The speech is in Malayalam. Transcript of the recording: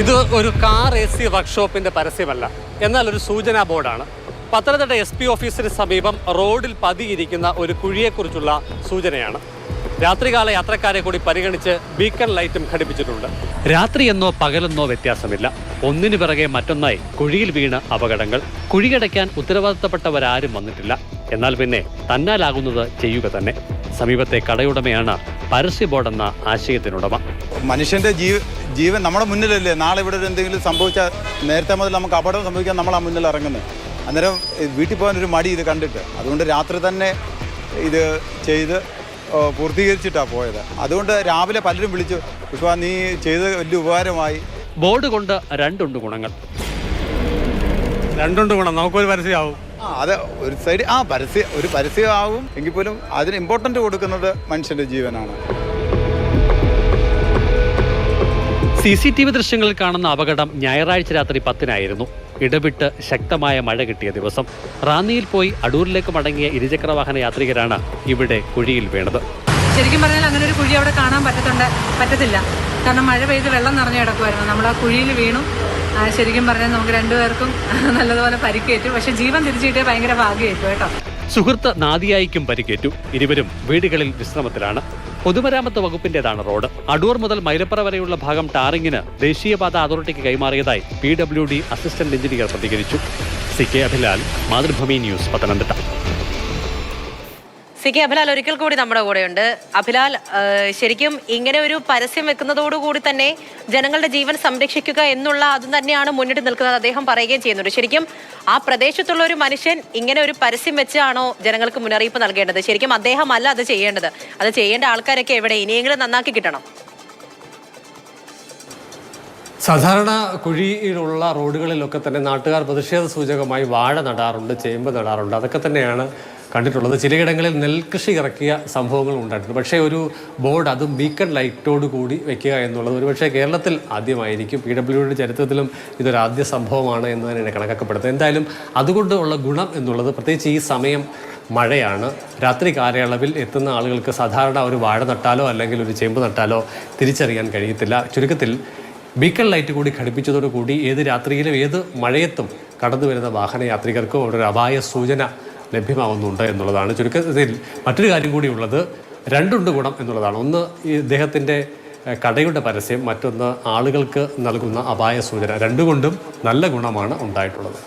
ഇത് ഒരു കാർ എ സി വർക്ക്ഷോപ്പിന്റെ പരസ്യമല്ല. എന്നാൽ ഒരു സൂചനാ ബോർഡാണ്. പത്തനംതിട്ട എസ് പി ഓഫീസിന് സമീപം റോഡിൽ പതിയിരിക്കുന്ന ഒരു കുഴിയെക്കുറിച്ചുള്ള സൂചനയാണ്. രാത്രികാല യാത്രക്കാരെ കൂടി പരിഗണിച്ച് ബീക്കൺ ലൈറ്റും ഘടിപ്പിച്ചിട്ടുണ്ട്. രാത്രിയെന്നോ പകലെന്നോ വ്യത്യാസമില്ല. ഒന്നിനു പിറകെ മറ്റൊന്നായി കുഴിയിൽ വീണ് അപകടങ്ങൾ. കുഴിയടയ്ക്കാൻ ഉത്തരവാദിത്തപ്പെട്ടവരാരും വന്നിട്ടില്ല. എന്നാൽ പിന്നെ തന്നാലാകുന്നത് ചെയ്യുക തന്നെ. സമീപത്തെ കടയുടമയാണ് പരസ്യ ബോർഡെന്ന ആശയത്തിനുടമ. മനുഷ്യന്റെ ജീവ ജീവൻ നമ്മുടെ മുന്നിലല്ലേ? നാളെ ഇവിടെ ഒരു എന്തെങ്കിലും സംഭവിച്ചാൽ നേരത്തെ മുതൽ നമുക്ക് അപകടം സംഭവിക്കാൻ നമ്മൾ ആ മുന്നിൽ ഇറങ്ങുന്നത് അന്നേരം വീട്ടിൽ പോകാൻ ഒരു മടി ഇത് കണ്ടിട്ട്. അതുകൊണ്ട് രാത്രി തന്നെ ഇത് ചെയ്ത് പൂർത്തീകരിച്ചിട്ടാണ് പോയത്. അതുകൊണ്ട് രാവിലെ പലരും വിളിച്ചു പുഷ്പ നീ ചെയ്ത് വലിയ ഉപകാരമായി. ബോർഡ് കൊണ്ട് രണ്ടുണ്ട് ഗുണങ്ങൾ. രണ്ടുണ്ട് ഗുണം. നമുക്കൊരു പരസ്യമാവും. ആ അത് ഒരു സൈഡ് ആ പരസ്യം ഒരു പരസ്യമാവും. എങ്കിൽ പോലും അതിന് ഇമ്പോർട്ടന്റ് കൊടുക്കുന്നത് മനുഷ്യന്റെ ജീവനാണ്. സി സി ടി വി ദൃശ്യങ്ങളിൽ കാണുന്ന അപകടം ഞായറാഴ്ച രാത്രി പത്തിനായിരുന്നു. ഇടവിട്ട് ശക്തമായ മഴ കിട്ടിയ ദിവസം. റാന്നിയിൽ പോയി അടൂരിലേക്ക് മടങ്ങിയ ഇരുചക്ര വാഹന യാത്രികരാണ് ഇവിടെ കുഴിയിൽ വീണത്. ശരിക്കും പറഞ്ഞാൽ അങ്ങനെ ഒരു കുഴി അവിടെ കാണാൻ പറ്റത്തുണ്ട് പറ്റത്തില്ല. കാരണം മഴ പെയ്ത് വെള്ളം നിറഞ്ഞു കിടക്കുമായിരുന്നു നമ്മൾ ആ കുഴിയിൽ വീണു. ശരിക്കും പറഞ്ഞാൽ നമുക്ക് രണ്ടുപേർക്കും നല്ലതുപോലെ പരിക്കേറ്റു. പക്ഷെ ജീവൻ തിരിച്ചു കിട്ടിയ ഭയങ്കര ഭാഗ്യമായിട്ടു കേട്ടോ. സുഹൃത്ത് നാദിയായിക്കും പരിക്കേറ്റു. ഇരുവരും വീടുകളിൽ വിശ്രമത്തിലാണ്. പൊതുമരാമത്ത് വകുപ്പിന്റേതാണ് റോഡ്. അടൂർ മുതൽ മൈലപ്പുറ വരെയുള്ള ഭാഗം ടാറിങ്ങിന് ദേശീയപാത അതോറിറ്റിക്ക് കൈമാറിയതായി P W D assistant engineer പ്രതികരിച്ചു. C K Abhilal Mathrubhumi news Pathanamthitta. C K Abhilal ഒരിക്കൽ കൂടി നമ്മുടെ കൂടെയുണ്ട്. അഭിലാൽ ശരിക്കും ഇങ്ങനെ ഒരു പരസ്യം വെക്കുന്നതോടുകൂടി തന്നെ ജനങ്ങളുടെ ജീവൻ സംരക്ഷിക്കുക എന്നുള്ള അതും തന്നെയാണ് മുന്നിട്ട് നിൽക്കുന്നത് അദ്ദേഹം പറയുകയും ചെയ്യുന്നുണ്ട്. ശരിക്കും ആ പ്രദേശത്തുള്ള ഒരു മനുഷ്യൻ ഇങ്ങനെ ഒരു പരസ്യം വെച്ചാണോ ജനങ്ങൾക്ക് മുന്നറിയിപ്പ് നൽകേണ്ടത്? ശരിക്കും അദ്ദേഹം അല്ല അത് ചെയ്യേണ്ടത്. അത് ചെയ്യേണ്ട ആൾക്കാരൊക്കെ എവിടെ? ഇനിയെങ്കിലും നന്നാക്കി കിട്ടണം. സാധാരണ കുഴിയിലുള്ള റോഡുകളിലൊക്കെ തന്നെ നാട്ടുകാർ പ്രതിഷേധ സൂചകമായി വാഴ നടാറുണ്ട് ചേമ്പ് നടാറുണ്ട്. അതൊക്കെ തന്നെയാണ് കണ്ടിട്ടുള്ളത്. ചിലയിടങ്ങളിൽ നെൽകൃഷി ഇറക്കിയ സംഭവങ്ങൾ ഉണ്ടായിട്ടുണ്ട്. പക്ഷേ ഒരു ബോർഡ് അതും ബീക്കൺ ലൈറ്റോട് കൂടി വെക്കുക എന്നുള്ളത് ഒരുപക്ഷേ കേരളത്തിൽ ആദ്യമായിരിക്കും. പി ഡബ്ല്യുഡിയുടെ ചരിത്രത്തിലും ഇതൊരു ആദ്യ സംഭവമാണ് എന്ന് തന്നെയാണ് കണക്കാക്കപ്പെടുന്നത്. എന്തായാലും അതുകൊണ്ടുള്ള ഗുണം എന്നുള്ളത് പ്രത്യേകിച്ച് ഈ സമയം മഴയാണ്. രാത്രി കാലയളവിൽ എത്തുന്ന ആളുകൾക്ക് സാധാരണ ഒരു വാഴ നട്ടാലോ അല്ലെങ്കിൽ ഒരു ചേമ്പ് നട്ടാലോ തിരിച്ചറിയാൻ കഴിയത്തില്ല. ചുരുക്കത്തിൽ ബീക്കൺ ലൈറ്റ് കൂടി ഘടിപ്പിച്ചതോടുകൂടി ഏത് രാത്രിയിലും ഏത് മഴയത്തും കടന്നു വരുന്ന വാഹന യാത്രികർക്കും ഒരു അപായ സൂചന ലഭ്യമാവുന്നുണ്ട് എന്നുള്ളതാണ്. ചുരുക്കത്തിൽ മറ്റൊരു കാര്യം കൂടി ഉള്ളത് രണ്ടുണ്ട് ഗുണം എന്നുള്ളതാണ്. ഒന്ന് ഈ ഇദ്ദേഹത്തിന്റെ കടയുടെ പരസ്യം മറ്റൊന്ന് ആളുകൾക്ക് നൽകുന്ന അപായ സൂചന. രണ്ടുകൊണ്ടും നല്ല ഗുണമാണ് ഉണ്ടായിട്ടുള്ളത്.